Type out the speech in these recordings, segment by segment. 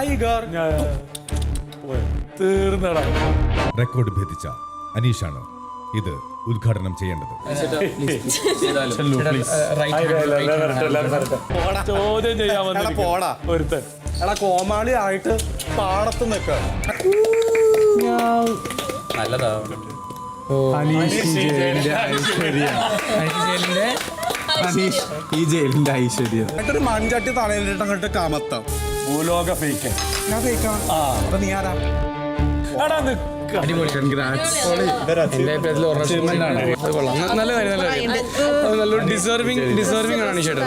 Tiger തീർന്നടാ. Record ഭേദിച്ച അനീഷാണ് ഇത് ഉദ്ഘാടനം ചെയ്യേണ്ടത്. ചോദ്യം ചെയ്യാൻ ഒരുത്തൻ. എടാ കോമാളി ആയിട്ട് പാടത്ത് അനീഷ് ജയിലിന്റെ ഐശ്വര്യം. അനീഷ് ഈ ജയിലിന്റെ ഐശ്വര്യം. എന്നിട്ടൊരു മൺചട്ടി തലയിലിട്ട് അങ്ങോട്ട് കമത്തം. ഭൂലോക ഫേക്ക് ഞാൻ ഫേക്കാണ് അപ്പൊ നീ ആരാ? എടാ നല്ല കാര്യം നല്ല നല്ലൊരു ഡിസേർവിംഗ് ഡിസേർവിംഗ് ആണ് ചേട്ടൻ.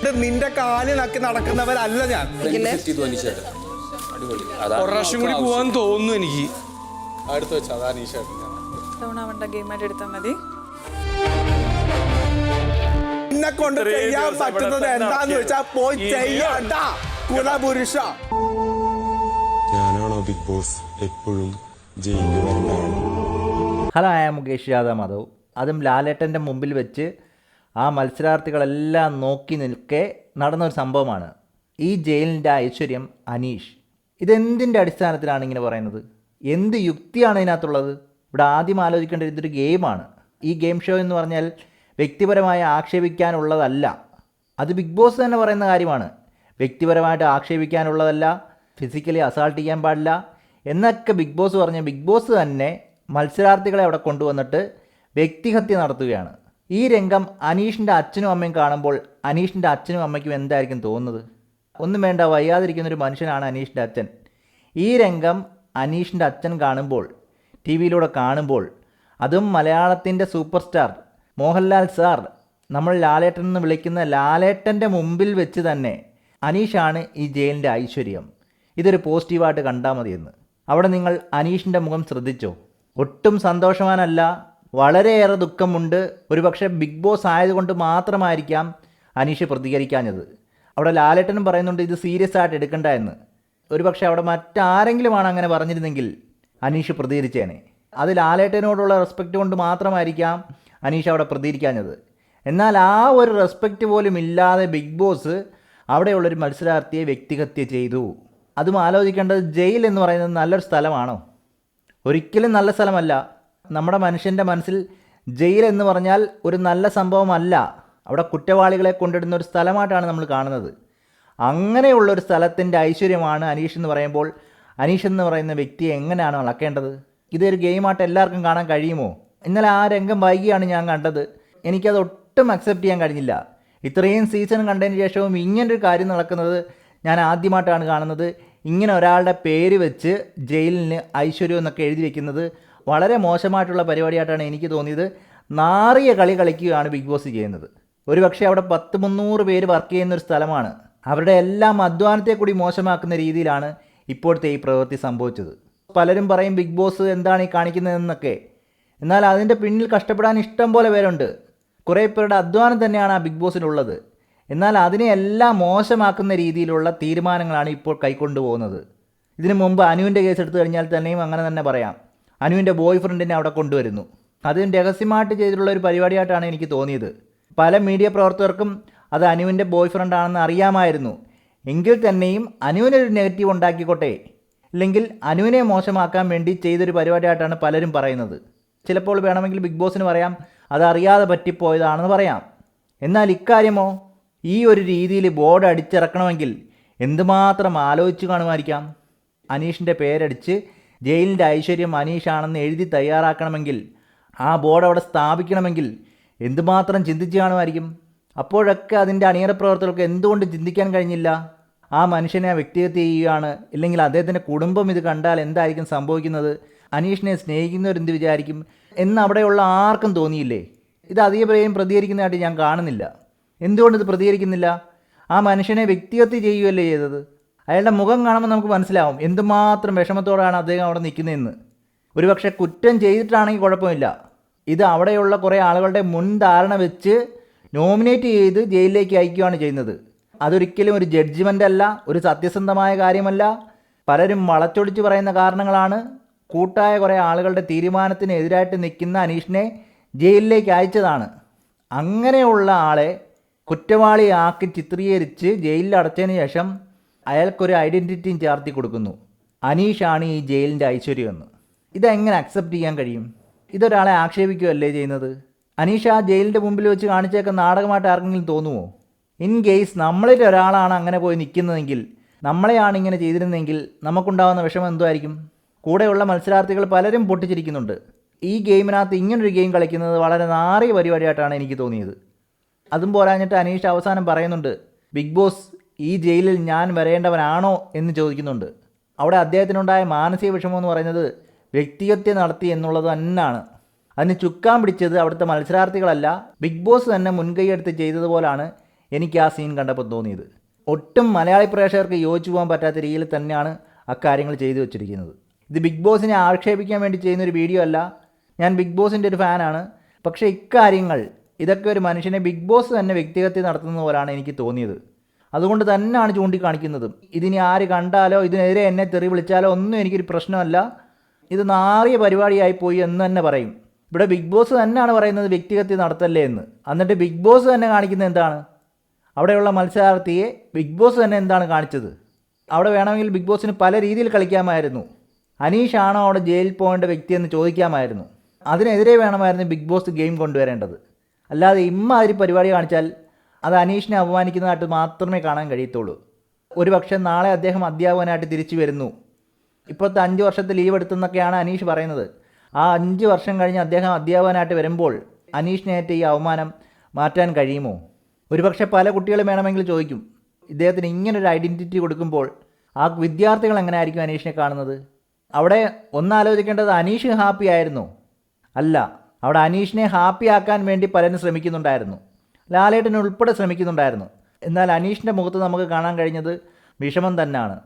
എന്നിട്ട് നിന്റെ കാലിൽ നക്കി നടക്കുന്നവരല്ല ഞാൻ. ഒരു പ്രാവശ്യം കൂടി പോവാൻ തോന്നുന്നു എനിക്ക്. അടുത്ത് വെച്ചാ തവണ അവണ്ട ഗെയിമായിട്ട് എടുത്താൽ മതി. എന്നെ കൊണ്ട് ചെയ്യാൻ പറ്റുന്നത് തന്നെ എന്താന്ന് വെച്ചാ പോയി ചെയ്യണ്ട കുലപുരുഷ ഞാനാണോ ബിഗ് ബോസ് എപ്പോഴും ഹലോ ആയ മുകേഷ് യാദവ് മാധവ്. അതും ലാലേട്ടന്റെ മുമ്പിൽ വെച്ച് ആ മത്സരാർത്ഥികളെല്ലാം നോക്കി നിൽക്കെ നടന്നൊരു സംഭവമാണ്. ഈ ജയിലിന്റെ ഐശ്വര്യം അനീഷ്. ഇതെന്തിന്റെ അടിസ്ഥാനത്തിലാണ് ഇങ്ങനെ പറയുന്നത്? എന്ത് യുക്തിയാണ് ഇതിനകത്തുള്ളത്? ഇവിടെ ആദ്യം ആലോചിക്കേണ്ടത് ഇതൊരു ഗെയിമാണ്. ഈ ഗെയിം ഷോ എന്ന് പറഞ്ഞാൽ വ്യക്തിപരമായി ആക്ഷേപിക്കാനുള്ളതല്ല. അത് ബിഗ് ബോസ് തന്നെ പറയുന്ന കാര്യമാണ്. വ്യക്തിപരമായിട്ട് ആക്ഷേപിക്കാനുള്ളതല്ല ഫിസിക്കലി അസാൾട്ട് ചെയ്യാൻ പാടില്ല എന്നൊക്കെ ബിഗ് ബോസ് പറഞ്ഞ ബിഗ് ബോസ് തന്നെ മത്സരാർത്ഥികളെ അവിടെ കൊണ്ടുവന്നിട്ട് വ്യക്തിഹത്യ നടത്തുകയാണ്. ഈ രംഗം അനീഷിന്റെ അച്ഛനും അമ്മയും കാണുമ്പോൾ അനീഷിന്റെ അച്ഛനും അമ്മയ്ക്കും എന്തായിരിക്കും തോന്നുന്നത്? ഒന്നും വേണ്ട വയ്യാതിരിക്കുന്നൊരു മനുഷ്യനാണ് അനീഷിന്റെ അച്ഛൻ. ഈ രംഗം അനീഷിന്റെ അച്ഛൻ കാണുമ്പോൾ ടി വിയിലൂടെ കാണുമ്പോൾ അതും മലയാളത്തിന്റെ സൂപ്പർ സ്റ്റാർ മോഹൻലാൽ സാർ നമ്മൾ ലാലേട്ടൻ എന്ന് വിളിക്കുന്ന ലാലേട്ടന്റെ മുമ്പിൽ വെച്ച് തന്നെ അനീഷാണ് ഈ ജയിലിന്റെ ഐശ്വര്യം. ഇതൊരു പോസിറ്റീവായിട്ട് കണ്ടാൽ മതിയെന്ന് അവിടെ നിങ്ങൾ അനീഷിന്റെ മുഖം ശ്രദ്ധിച്ചോ? ഒട്ടും സന്തോഷവാനല്ല. വളരെയേറെ ദുഃഖമുണ്ട്. ഒരുപക്ഷെ ബിഗ് ബോസ് ആയതുകൊണ്ട് മാത്രമായിരിക്കാം അനീഷ് പ്രതികരിക്കാഞ്ഞത്. അവിടെ ലാലേട്ടനും പറയുന്നുണ്ട് ഇത് സീരിയസ് ആയിട്ട് എടുക്കണ്ട എന്ന്. ഒരുപക്ഷെ അവിടെ മറ്റാരെങ്കിലുമാണ് അങ്ങനെ പറഞ്ഞിരുന്നെങ്കിൽ അനീഷ് പ്രതികരിച്ചേനെ. അത് ലാലേട്ടനോടുള്ള റെസ്പെക്റ്റ് കൊണ്ട് മാത്രമായിരിക്കാം അനീഷ് അവിടെ പ്രതികരിക്കാഞ്ഞത്. എന്നാൽ ആ ഒരു റെസ്പെക്റ്റ് പോലും ഇല്ലാതെ ബിഗ് ബോസ് അവിടെയുള്ളൊരു മത്സരാർത്ഥിയെ വ്യക്തിഹത്യ ചെയ്തു. അതും ആലോചിക്കേണ്ടത് ജയിൽ എന്ന് പറയുന്നത് നല്ലൊരു സ്ഥലമാണോ? ഒരിക്കലും നല്ല സ്ഥലമല്ല. നമ്മുടെ മനുഷ്യന്റെ മനസ്സിൽ ജയിൽ എന്ന് പറഞ്ഞാൽ ഒരു നല്ല സംഭവമല്ല. അവിടെ കുറ്റവാളികളെ കൊണ്ടിടുന്ന ഒരു സ്ഥലമായിട്ടാണ് നമ്മൾ കാണുന്നത്. അങ്ങനെയുള്ള ഒരു സ്ഥലത്തിന്റെ ഐശ്വര്യമാണ് അനീഷ് എന്ന് പറയുമ്പോൾ അനീഷ് എന്ന് പറയുന്ന വ്യക്തിയെ എങ്ങനെയാണ് അളക്കേണ്ടത്? ഇതൊരു ഗെയിമായിട്ട് എല്ലാവർക്കും കാണാൻ കഴിയുമോ? ഇന്നലെ ആ രംഗം വൈകിയാണ് ഞാൻ കണ്ടത്. എനിക്കത് ഒട്ടും അക്സെപ്റ്റ് ചെയ്യാൻ കഴിഞ്ഞില്ല. ഇത്രയും സീസൺ കണ്ടതിന് ശേഷവും ഇങ്ങനൊരു കാര്യം നടക്കുന്നത് ഞാൻ ആദ്യമായിട്ടാണ് കാണുന്നത്. ഇങ്ങനെ ഒരാളുടെ പേര് വെച്ച് ജയിലിന് ഐശ്വര്യം എന്നൊക്കെ എഴുതി വെക്കുന്നത് വളരെ മോശമായിട്ടുള്ള പരിപാടിയായിട്ടാണ് എനിക്ക് തോന്നിയത്. നാറിയ കളി കളിക്കുകയാണ് ബിഗ് ബോസ് ചെയ്യുന്നത്. ഒരുപക്ഷെ അവിടെ പത്ത് മുന്നൂറ് പേര് വർക്ക് ചെയ്യുന്ന ഒരു സ്ഥലമാണ്. അവരുടെ എല്ലാം അധ്വാനത്തെ കൂടി മോശമാക്കുന്ന രീതിയിലാണ് ഇപ്പോഴത്തെ ഈ പ്രവൃത്തി സംഭവിച്ചത്. പലരും പറയും ബിഗ് ബോസ് എന്താണ് ഈ കാണിക്കുന്നതെന്നൊക്കെ. എന്നാൽ അതിന്റെ പിന്നിൽ കഷ്ടപ്പെടാൻ ഇഷ്ടം പോലെ പേരുണ്ട്. കുറേ പേരുടെ അധ്വാനം തന്നെയാണ് ആ ബിഗ് ബോസിനുള്ളത്. എന്നാൽ അതിനെ എല്ലാം മോശമാക്കുന്ന രീതിയിലുള്ള തീരുമാനങ്ങളാണ് ഇപ്പോൾ കൈക്കൊണ്ടു പോകുന്നത്. ഇതിനു മുമ്പ് അനുവിന്റെ കേസ് എടുത്തു കഴിഞ്ഞാൽ തന്നെയും അങ്ങനെ തന്നെ പറയാം. അനുവിന്റെ ബോയ് ഫ്രണ്ടിനെ അവിടെ കൊണ്ടുവരുന്നു. അതും രഹസ്യമായിട്ട് ചെയ്തിട്ടുള്ള ഒരു പരിപാടിയായിട്ടാണ് എനിക്ക് തോന്നിയത്. പല മീഡിയ പ്രവർത്തകർക്കും അത് അനുവിന്റെ ബോയ് ഫ്രണ്ടാണെന്ന് അറിയാമായിരുന്നു. എങ്കിൽ തന്നെയും അനുവിനൊരു നെഗറ്റീവ് ഉണ്ടാക്കിക്കോട്ടെ. ഇല്ലെങ്കിൽ അനുവിനെ മോശമാക്കാൻ വേണ്ടി ചെയ്തൊരു പരിപാടിയായിട്ടാണ് പലരും പറയുന്നത്. ചിലപ്പോൾ വേണമെങ്കിൽ ബിഗ് ബോസിന് പറയാം അതറിയാതെ പറ്റിപ്പോയതാണെന്ന് പറയാം. എന്നാൽ ഇക്കാര്യമോ? ഈ ഒരു രീതിയിൽ ബോർഡ് അടിച്ചിറക്കണമെങ്കിൽ എന്തുമാത്രം ആലോചിച്ച് കാണുമായിരിക്കാം? അനീഷിന്റെ പേരടിച്ച് ജയിലിന്റെ ഐശ്വര്യം അനീഷാണെന്ന് എഴുതി തയ്യാറാക്കണമെങ്കിൽ ആ ബോർഡ് അവിടെ സ്ഥാപിക്കണമെങ്കിൽ എന്തുമാത്രം ചിന്തിച്ച് കാണുമായിരിക്കും? അപ്പോഴൊക്കെ അതിന്റെ അണിയറ പ്രവർത്തകർക്ക് എന്തുകൊണ്ട് ചിന്തിക്കാൻ കഴിഞ്ഞില്ല? ആ മനുഷ്യനെ ആ വ്യക്തിഹത്യ ചെയ്യുകയാണ്. ഇല്ലെങ്കിൽ അദ്ദേഹത്തിന്റെ കുടുംബം ഇത് കണ്ടാൽ എന്തായിരിക്കും സംഭവിക്കുന്നത്? അനീഷിനെ സ്നേഹിക്കുന്നവരെന്ത് വിചാരിക്കും? എന്ന് അവിടെയുള്ള ആർക്കും തോന്നിയില്ലേ? ഇത് അധിക പേരെയും പ്രതികരിക്കുന്നതായിട്ട് ഞാൻ കാണുന്നില്ല. എന്തുകൊണ്ട് ഇത് പ്രതികരിക്കുന്നില്ല? ആ മനുഷ്യനെ വ്യക്തിഹത്യ ചെയ്യുകയല്ലേ ചെയ്തത്? അയാളുടെ മുഖം കാണുമ്പോൾ നമുക്ക് മനസ്സിലാവും എന്തുമാത്രം വിഷമത്തോടാണ് അദ്ദേഹം അവിടെ നിൽക്കുന്നതെന്ന്. ഒരുപക്ഷെ കുറ്റം ചെയ്തിട്ടാണെങ്കിൽ കുഴപ്പമില്ല. ഇത് അവിടെയുള്ള കുറേ ആളുകളുടെ മുൻധാരണ വെച്ച് നോമിനേറ്റ് ചെയ്ത് ജയിലിലേക്ക് അയക്കുകയാണ് ചെയ്യുന്നത്. അതൊരിക്കലും ഒരു ജഡ്ജ്മെന്റ് അല്ല ഒരു സത്യസന്ധമായ കാര്യമല്ല. പലരും വളച്ചൊടിച്ച് പറയുന്ന കാരണങ്ങളാണ് കൂട്ടായ കുറേ ആളുകളുടെ തീരുമാനത്തിന് എതിരായിട്ട് നിൽക്കുന്ന അനീഷിനെ ജയിലിലേക്ക് അയച്ചതാണ്. അങ്ങനെയുള്ള ആളെ കുറ്റവാളിയാക്കി ചിത്രീകരിച്ച് ജയിലിൽ അടച്ചതിന് ശേഷം അയാൾക്കൊരു ഐഡന്റിറ്റിയും ചേർത്തി കൊടുക്കുന്നു. അനീഷാണ് ഈ ജയിലിന്റെ ഐശ്വര്യമെന്ന്. ഇതെങ്ങനെ അക്സെപ്റ്റ് ചെയ്യാൻ കഴിയും? ഇതൊരാളെ ആക്ഷേപിക്കുകയല്ലേ ചെയ്യുന്നത്? അനീഷ ആ ജയിലിന്റെ മുമ്പിൽ വെച്ച് കാണിച്ചേക്ക നാടകമായിട്ട് ആർക്കെങ്കിലും തോന്നുമോ ഇൻ കേസ് നമ്മളിൽ ഒരാളാണ് അങ്ങനെ പോയി നിൽക്കുന്നതെങ്കിൽ നമ്മളെയാണ് ഇങ്ങനെ ചെയ്തിരുന്നെങ്കിൽ നമുക്കുണ്ടാകുന്ന വിഷമം എന്തുമായിരിക്കും കൂടെയുള്ള മത്സരാർത്ഥികൾ പലരും പൊട്ടിച്ചിരിക്കുന്നുണ്ട്. ഈ ഗെയിമിനകത്ത് ഇങ്ങനൊരു ഗെയിം കളിക്കുന്നത് വളരെ നാറിയ പരിപാടിയായിട്ടാണ് എനിക്ക് തോന്നിയത്. അതും പോരാഞ്ഞിട്ട് അനീഷ് അവസാനം പറയുന്നുണ്ട് ബിഗ് ബോസ് ഈ ജയിലിൽ ഞാൻ വരേണ്ടവനാണോ? എന്ന് ചോദിക്കുന്നുണ്ട്. അവിടെ അദ്ദേഹത്തിനുണ്ടായ മാനസിക വിഷമം എന്ന് പറയുന്നത് വ്യക്തിഹത്യ നടത്തി എന്നുള്ളത് തന്നെയാണ് അതിന് ചുക്കാൻ പിടിച്ചത് അവിടുത്തെ മത്സരാർത്ഥികളല്ല ബിഗ് ബോസ് തന്നെ മുൻകൈയെടുത്ത് ചെയ്തതുപോലാണ് എനിക്ക് ആ സീൻ കണ്ടപ്പോൾ തോന്നിയത്. ഒട്ടും മലയാളി പ്രേക്ഷകർക്ക് യോജിച്ചു പോകാൻ പറ്റാത്ത രീതിയിൽ തന്നെയാണ് അക്കാര്യങ്ങൾ ചെയ്തു വെച്ചിരിക്കുന്നത്. ഇത് ബിഗ് ബോസിനെ ആക്ഷേപിക്കാൻ വേണ്ടി ചെയ്യുന്ന ഒരു വീഡിയോ അല്ല. ഞാൻ ബിഗ് ബോസിന്റെ ഒരു ഫാനാണ് പക്ഷേ ഇക്കാര്യങ്ങൾ ഇതൊക്കെ ഒരു മനുഷ്യനെ ബിഗ് ബോസ് തന്നെ വ്യക്തിഗതത്തിൽ നടത്തുന്ന പോലാണ് എനിക്ക് തോന്നിയത്. അതുകൊണ്ട് തന്നെയാണ് ചൂണ്ടിക്കാണിക്കുന്നതും. ഇതിനി ആര് കണ്ടാലോ ഇതിനെതിരെ എന്നെ തെറി വിളിച്ചാലോ ഒന്നും എനിക്കൊരു പ്രശ്നമല്ല. ഇത് നാറിയ പരിപാടിയായി പോയി എന്ന് തന്നെ പറയും. ഇവിടെ ബിഗ് ബോസ് തന്നെയാണ് പറയുന്നത് വ്യക്തിഹത്യ നടത്തല്ലേ എന്ന്. എന്നിട്ട് ബിഗ് ബോസ് തന്നെ കാണിക്കുന്നത് എന്താണ്? അവിടെയുള്ള മത്സരാർത്ഥിയെ ബിഗ് ബോസ് തന്നെ എന്താണ് കാണിച്ചത്? അവിടെ വേണമെങ്കിൽ ബിഗ് ബോസിന് പല രീതിയിൽ കളിക്കാമായിരുന്നു. അനീഷ് അനീഷാണോ അവിടെ ജയിലിൽ പോകേണ്ട വ്യക്തിയെന്ന് ചോദിക്കാമായിരുന്നു. അതിനെതിരെ വേണമായിരുന്നു ബിഗ് ബോസ് ഗെയിം കൊണ്ടുവരേണ്ടത്. അല്ലാതെ ഇമ്മാതിരി പരിപാടി കാണിച്ചാൽ അത് അനീഷിനെ അപമാനിക്കുന്നതായിട്ട് മാത്രമേ കാണാൻ കഴിയത്തുള്ളൂ. ഒരുപക്ഷെ നാളെ അദ്ദേഹം അധ്യാപകനായിട്ട് തിരിച്ചു വരുന്നു. ഇപ്പോഴത്തെ അഞ്ച് വർഷത്തെ ലീവ് എടുത്തെന്നൊക്കെയാണ് അനീഷ് പറയുന്നത്. ആ അഞ്ച് വർഷം കഴിഞ്ഞ് അദ്ദേഹം അധ്യാപകനായിട്ട് വരുമ്പോൾ അനീഷിനേറ്റ ഈ അവമാനം മാറ്റാൻ കഴിയുമോ? ഒരുപക്ഷെ പല കുട്ടികളും വേണമെങ്കിൽ ചോദിക്കും ഇദ്ദേഹത്തിന് ഇങ്ങനൊരു ഐഡന്റിറ്റി കൊടുക്കുമ്പോൾ ആ വിദ്യാർത്ഥികൾ എങ്ങനെ ആയിരിക്കും അനീഷിനെ കാണുന്നത്? അവിടെ ഒന്നാലോചിക്കേണ്ടത് അനീഷ് ഹാപ്പി ആയിരുന്നു. അല്ല അവിടെ അനീഷിനെ ഹാപ്പി ആക്കാൻ വേണ്ടി പലരും ശ്രമിക്കുന്നുണ്ടായിരുന്നു. ലാലേട്ടൻ ഉൾപ്പെടെ ശ്രമിക്കുന്നുണ്ടായിരുന്നു. എന്നാൽ അനീഷിന്റെ മുഖത്ത് നമുക്ക് കാണാൻ കഴിഞ്ഞത് വിഷമം തന്നെയാണ്.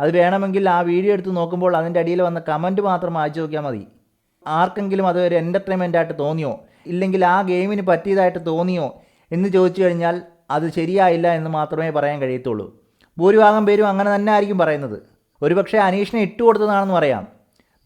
അത് വേണമെങ്കിൽ ആ വീഡിയോ എടുത്ത് നോക്കുമ്പോൾ അതിന്റെ അടിയിൽ വന്ന കമന്റ് മാത്രം വായിച്ചു നോക്കിയാൽ മതി. ആർക്കെങ്കിലും അത് ഒരു എന്റർടൈൻമെന്റ് ആയിട്ട് തോന്നിയോ? ഇല്ലെങ്കിൽ ആ ഗെയിമിന് പറ്റിയതായിട്ട് തോന്നിയോ? എന്ന് ചോദിച്ചു കഴിഞ്ഞാൽ അത് ശരിയായില്ല എന്ന് മാത്രമേ പറയാൻ കഴിയത്തുള്ളൂ. ഭൂരിഭാഗം പേരും അങ്ങനെ തന്നെ ആയിരിക്കും പറയുന്നത്. ഒരുപക്ഷെ അനീഷിനെ ഇട്ടുകൊടുത്തതാണെന്ന് പറയാം.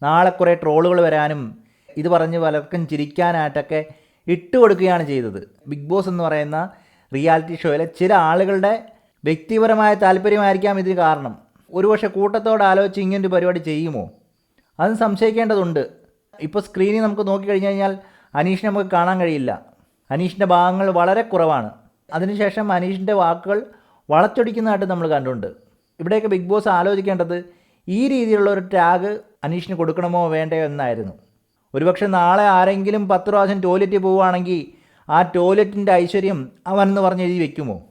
നാളെ കുറേ ട്രോളുകൾ വരാനും ഇത് പറഞ്ഞ് പലർക്കും ചിരിക്കാനായിട്ടൊക്കെ ഇട്ടുകൊടുക്കുകയാണ് ചെയ്തത്. ബിഗ് ബോസ് എന്ന് പറയുന്ന റിയാലിറ്റി ഷോയിലെ ചില ആളുകളുടെ വ്യക്തിപരമായ താല്പര്യമായിരിക്കാം ഇതിന് കാരണം. ഒരുപക്ഷെ കൂട്ടത്തോട് ആലോചിച്ച് ഇങ്ങനൊരു പരിപാടി ചെയ്യുമോ? അതും സംശയിക്കേണ്ടതുണ്ട്. ഇപ്പോൾ സ്ക്രീനിൽ നമുക്ക് നോക്കിക്കഴിഞ്ഞ് കഴിഞ്ഞാൽ അനീഷിനെ നമുക്ക് കാണാൻ കഴിയില്ല. അനീഷിന്റെ ഭാഗങ്ങൾ വളരെ കുറവാണ്. അതിനുശേഷം അനീഷിന്റെ വാക്കുകൾ വളച്ചൊടിക്കുന്നതായിട്ട് നമ്മൾ കണ്ടുണ്ട് ഇവിടെയൊക്കെ ബിഗ് ബോസ് ആലോചിക്കേണ്ടത് ഈ രീതിയിലുള്ള ഒരു ടാഗ് അനീഷിന് കൊടുക്കണമോ വേണ്ടയോ എന്നായിരുന്നു. ഒരുപക്ഷെ നാളെ ആരെങ്കിലും പത്ത് പ്രാവശ്യം ടോയ്ലറ്റിൽ പോവുകയാണെങ്കിൽ ആ ടോയ്ലറ്റിന്റെ ഐശ്വര്യം അവൻ എന്ന് പറഞ്ഞ് എഴുതി വെക്കുമോ?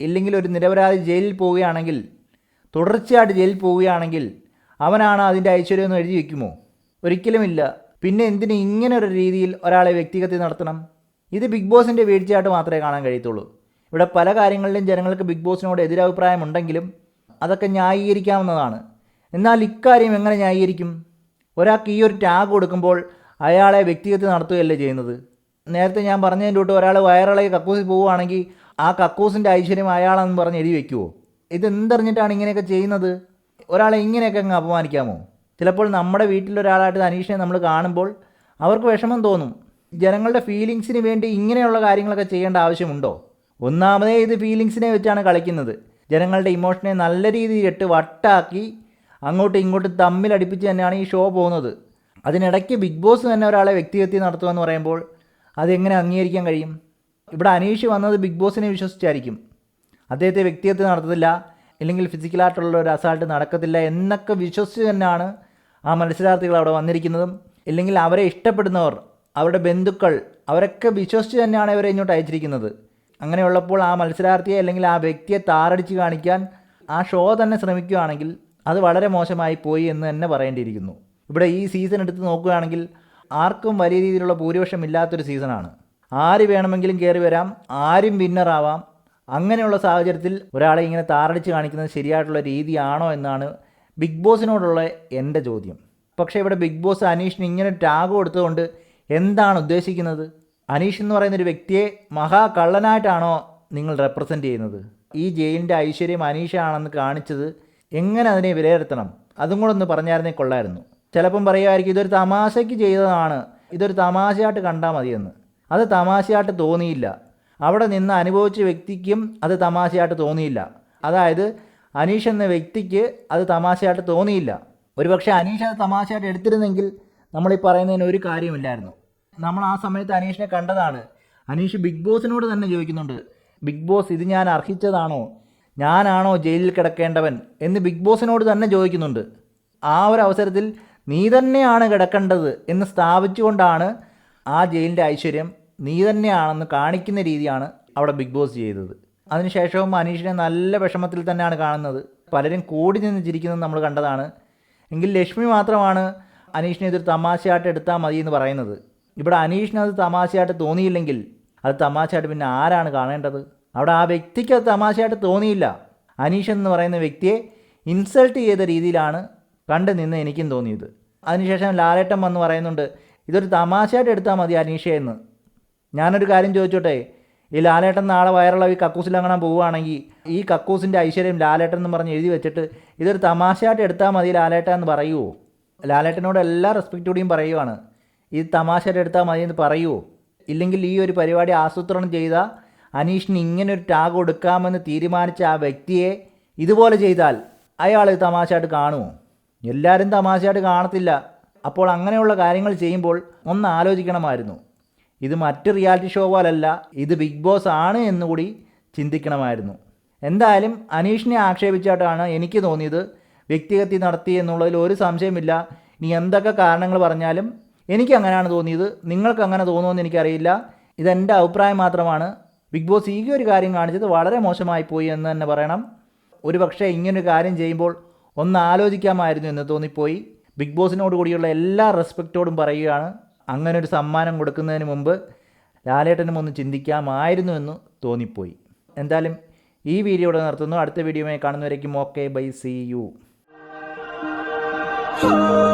ഇല്ലെങ്കിൽ ഒരു നിരപരാധി ജയിലിൽ പോവുകയാണെങ്കിൽ തുടർച്ചയായിട്ട് ജയിലിൽ പോവുകയാണെങ്കിൽ അവനാണ് അതിന്റെ ഐശ്വര്യം എന്ന് എഴുതി വെക്കുമോ? ഒരിക്കലുമില്ല. പിന്നെ എന്തിന് ഇങ്ങനെ ഒരു രീതിയിൽ ഒരാളെ വ്യക്തിഗത നടത്തണം? ഇത് ബിഗ് ബോസിന്റെ വീഴ്ചയായിട്ട് മാത്രമേ കാണാൻ കഴിയത്തുള്ളൂ. ഇവിടെ പല കാര്യങ്ങളിലും ജനങ്ങൾക്ക് ബിഗ് ബോസിനോട് എതിരഭിപ്രായമുണ്ടെങ്കിലും അതൊക്കെ ന്യായീകരിക്കാവുന്നതാണ്. എന്നാൽ ഇക്കാര്യം എങ്ങനെ ന്യായീകരിക്കും? ഒരാൾക്ക് ഈ ഒരു ടാഗ് കൊടുക്കുമ്പോൾ അയാളെ വ്യക്തിഗത നടത്തുകയല്ലേ ചെയ്യുന്നത്? നേരത്തെ ഞാൻ പറഞ്ഞതിന്റെ തൊട്ട് ഒരാൾ വയറിളകി കക്കൂസിൽ പോവുകയാണെങ്കിൽ ആ കക്കൂസിന്റെ ഐശ്വര്യം അയാളെന്ന് പറഞ്ഞ് എഴുതി വെക്കുമോ ഇതെന്തറിഞ്ഞിട്ടാണ് ഇങ്ങനെയൊക്കെ ചെയ്യുന്നത്? ഒരാളെ ഇങ്ങനെയൊക്കെ അങ്ങ് അപമാനിക്കാമോ? ചിലപ്പോൾ നമ്മുടെ വീട്ടിലൊരാളായിട്ട് അനീഷിനെ നമ്മൾ കാണുമ്പോൾ അവർക്ക് വിഷമം തോന്നും. ജനങ്ങളുടെ ഫീലിങ്സിന് വേണ്ടി ഇങ്ങനെയുള്ള കാര്യങ്ങളൊക്കെ ചെയ്യേണ്ട ആവശ്യമുണ്ടോ? ഒന്നാമതേ ഇത് ഫീലിങ്സിനെ വെച്ചാണ് കളിക്കുന്നത്. ജനങ്ങളുടെ ഇമോഷനെ നല്ല രീതിയിൽ ഇട്ട് വട്ടാക്കി അങ്ങോട്ടും ഇങ്ങോട്ടും തമ്മിലടിപ്പിച്ച് തന്നെയാണ് ഈ ഷോ പോകുന്നത്. അതിനിടയ്ക്ക് ബിഗ് ബോസ് തന്നെ ഒരാളെ വ്യക്തിഹത്യ നടത്തുമെന്ന് പറയുമ്പോൾ അതെങ്ങനെ അംഗീകരിക്കാൻ കഴിയും? ഇവിടെ അനീഷ് വന്നത് ബിഗ് ബോസിനെ വിശ്വസിച്ചായിരിക്കും. അദ്ദേഹത്തെ വ്യക്തിഹത്യ നടത്തത്തില്ല ഇല്ലെങ്കിൽ ഫിസിക്കലായിട്ടുള്ള ഒരു അസാൾട്ട് നടക്കത്തില്ല എന്നൊക്കെ വിശ്വസിച്ച് തന്നെയാണ് ആ മത്സരാർത്ഥികൾ അവിടെ വന്നിരിക്കുന്നതും. അല്ലെങ്കിൽ അവരെ ഇഷ്ടപ്പെടുന്നവർ അവരുടെ ബന്ധുക്കൾ അവരൊക്കെ വിശ്വസിച്ച് തന്നെയാണ് ഇവരെ ഇങ്ങോട്ട് അയച്ചിരിക്കുന്നത്. അങ്ങനെയുള്ളപ്പോൾ ആ മത്സരാർത്ഥിയെ അല്ലെങ്കിൽ ആ വ്യക്തിയെ താറടിച്ച് കാണിക്കാൻ ആ ഷോ തന്നെ ശ്രമിക്കുകയാണെങ്കിൽ അത് വളരെ മോശമായി പോയി എന്ന് തന്നെ പറയേണ്ടിയിരിക്കുന്നു. ഇവിടെ ഈ സീസൺ എടുത്ത് നോക്കുകയാണെങ്കിൽ ആർക്കും വലിയ രീതിയിലുള്ള ഭൂരിപക്ഷം ഇല്ലാത്തൊരു സീസണാണ് ആര് വേണമെങ്കിലും കയറി വരാം ആരും വിന്നറാവാം അങ്ങനെയുള്ള സാഹചര്യത്തിൽ ഒരാളെ ഇങ്ങനെ താറടിച്ച് കാണിക്കുന്നത് ശരിയായിട്ടുള്ള രീതിയാണോ എന്നാണ് ബിഗ് ബോസിനോടുള്ള എന്റെ ചോദ്യം. പക്ഷേ ഇവിടെ ബിഗ് ബോസ് അനീഷിന് ഇങ്ങനെ ടാഗ് കൊടുത്തുകൊണ്ട് എന്താണ് ഉദ്ദേശിക്കുന്നത്? അനീഷ് എന്ന് പറയുന്ന ഒരു വ്യക്തിയെ മഹാകള്ളനായിട്ടാണോ നിങ്ങൾ റെപ്രസെന്റ് ചെയ്യുന്നത്? ഈ ജയിലിന്റെ ഐശ്വര്യം അനീഷാണെന്ന് കാണിച്ചത് എങ്ങനെ അതിനെ വിലയിരുത്തണം? അതും കൂടെ ഒന്ന് പറഞ്ഞായിരുന്നേ കൊള്ളായിരുന്നു. ചിലപ്പം പറയുമായിരിക്കും ഇതൊരു തമാശയ്ക്ക് ചെയ്തതാണ്. ഇതൊരു തമാശയായിട്ട് കണ്ടാൽ മതിയെന്ന്. അത് തമാശയായിട്ട് തോന്നിയില്ല. അവിടെ നിന്ന് അനുഭവിച്ച വ്യക്തിക്കും അത് തമാശയായിട്ട് തോന്നിയില്ല. അതായത് അനീഷ് എന്ന വ്യക്തിക്ക് അത് തമാശയായിട്ട് തോന്നിയില്ല. ഒരുപക്ഷെ അനീഷ് അത് തമാശയായിട്ട് എടുത്തിരുന്നെങ്കിൽ നമ്മൾ ഈ പറയുന്നതിന് ഒരു കാര്യമില്ലായിരുന്നു. നമ്മൾ ആ സമയത്ത് അനീഷിനെ കണ്ടതാണ്. അനീഷ് ബിഗ് ബോസിനോട് തന്നെ ചോദിക്കുന്നുണ്ട്. ബിഗ് ബോസ് ഇത് ഞാൻ അർഹിച്ചതാണോ? ഞാനാണോ ജയിലിൽ കിടക്കേണ്ടവൻ? എന്ന് ബിഗ് ബോസിനോട് തന്നെ ചോദിക്കുന്നുണ്ട്. ആ ഒരു അവസരത്തിൽ നീ തന്നെയാണ് കിടക്കേണ്ടത് എന്ന് സ്ഥാപിച്ചുകൊണ്ടാണ് ആ ജയിലിന്റെ ഐശ്വര്യം നീ തന്നെയാണെന്ന് കാണിക്കുന്ന രീതിയാണ് അവിടെ ബിഗ് ബോസ് ചെയ്തത് അതിനുശേഷവും അനീഷിനെ നല്ല വിഷമത്തിൽ തന്നെയാണ് കാണുന്നത്. പലരും കൂടി നിന്ന് ചിരിക്കുന്നത് നമ്മൾ കണ്ടതാണ്. എങ്കിൽ ലക്ഷ്മി മാത്രമാണ് അനീഷിനെ ഇതൊരു തമാശയായിട്ട് എടുത്താൽ മതി എന്ന് പറയുന്നത്. ഇവിടെ അനീഷിന് അത് തമാശയായിട്ട് തോന്നിയില്ലെങ്കിൽ അത് തമാശയായിട്ട് പിന്നെ ആരാണ് കാണേണ്ടത്? അവിടെ ആ വ്യക്തിക്ക് അത് തമാശയായിട്ട് തോന്നിയില്ല. അനീഷ് എന്ന് പറയുന്ന വ്യക്തിയെ ഇൻസൾട്ട് ചെയ്ത രീതിയിലാണ് കണ്ടു നിന്ന് എനിക്കും തോന്നിയത്. അതിനുശേഷം ലാലേട്ടൻ വന്ന് പറയുന്നുണ്ട് ഇതൊരു തമാശയായിട്ട് എടുത്താൽ മതി അനീഷ എന്ന്. ഞാനൊരു കാര്യം ചോദിച്ചോട്ടെ ഈ ലാലേട്ടൻ നാളെ വയറുള്ള ഈ കക്കൂസിലങ്ങനെ പോവുകയാണെങ്കിൽ ഈ കക്കൂസിന്റെ ഐശ്വര്യം ലാലേട്ടൻ എന്ന് പറഞ്ഞ് എഴുതി വെച്ചിട്ട് ഇതൊരു തമാശയായിട്ട് എടുത്താൽ മതി ലാലേട്ടൻ എന്ന് പറയുമോ ലാലേട്ടനോട് എല്ലാ റെസ്പെക്റ്റോടെയും പറയുവാണ്. ഇത് തമാശയുടെ എടുത്താൽ മതി എന്ന് പറയുമോ ഇല്ലെങ്കിൽ ഈ ഒരു പരിപാടി ആസൂത്രണം ചെയ്ത അനീഷിന് ഇങ്ങനെ ഒരു ടാഗ് കൊടുക്കാമെന്ന് തീരുമാനിച്ച ആ വ്യക്തിയെ ഇതുപോലെ ചെയ്താൽ അയാൾ ഇത് തമാശയായിട്ട് കാണുമോ? എല്ലാവരും തമാശയായിട്ട് കാണത്തില്ല. അപ്പോൾ അങ്ങനെയുള്ള കാര്യങ്ങൾ ചെയ്യുമ്പോൾ ഒന്ന് ആലോചിക്കണമായിരുന്നു. ഇത് മറ്റ് റിയാലിറ്റി ഷോ പോലല്ല ഇത് ബിഗ് ബോസ് ആണ് എന്നുകൂടി ചിന്തിക്കണമായിരുന്നു. എന്തായാലും അനീഷിനെ ആക്ഷേപിച്ചായിട്ടാണ് എനിക്ക് തോന്നിയത് വ്യക്തിഹത്യ നടത്തി എന്നുള്ളതിൽ ഒരു സംശയമില്ല ഇനി എന്തൊക്കെ കാരണങ്ങൾ പറഞ്ഞാലും എനിക്ക് അങ്ങനെയാണ് തോന്നിയത്. നിങ്ങൾക്ക് അങ്ങനെ തോന്നുമെന്ന് എനിക്കറിയില്ല. ഇതെന്റെ അഭിപ്രായം മാത്രമാണ്. ബിഗ് ബോസ് ഈ ഒരു കാര്യം കാണിച്ചത് വളരെ മോശമായി പോയി എന്ന് തന്നെ പറയണം. ഒരു പക്ഷേ ഇങ്ങനൊരു കാര്യം ചെയ്യുമ്പോൾ ഒന്ന് ആലോചിക്കാമായിരുന്നു എന്ന് തോന്നിപ്പോയി. ബിഗ് ബോസിനോട് കൂടിയുള്ള എല്ലാ റെസ്പെക്റ്റോടും പറയുകയാണ്. അങ്ങനെ ഒരു സമ്മാനം കൊടുക്കുന്നതിന് മുമ്പ് ലാലേട്ടനും ഒന്ന് ചിന്തിക്കാമായിരുന്നു എന്ന് തോന്നിപ്പോയി. എന്തായാലും ഈ വീഡിയോ ഇവിടെ നിർത്തുന്നു. അടുത്ത വീഡിയോയുമായി കാണുന്നവരേക്കും okay. Bye. See. You. Oh.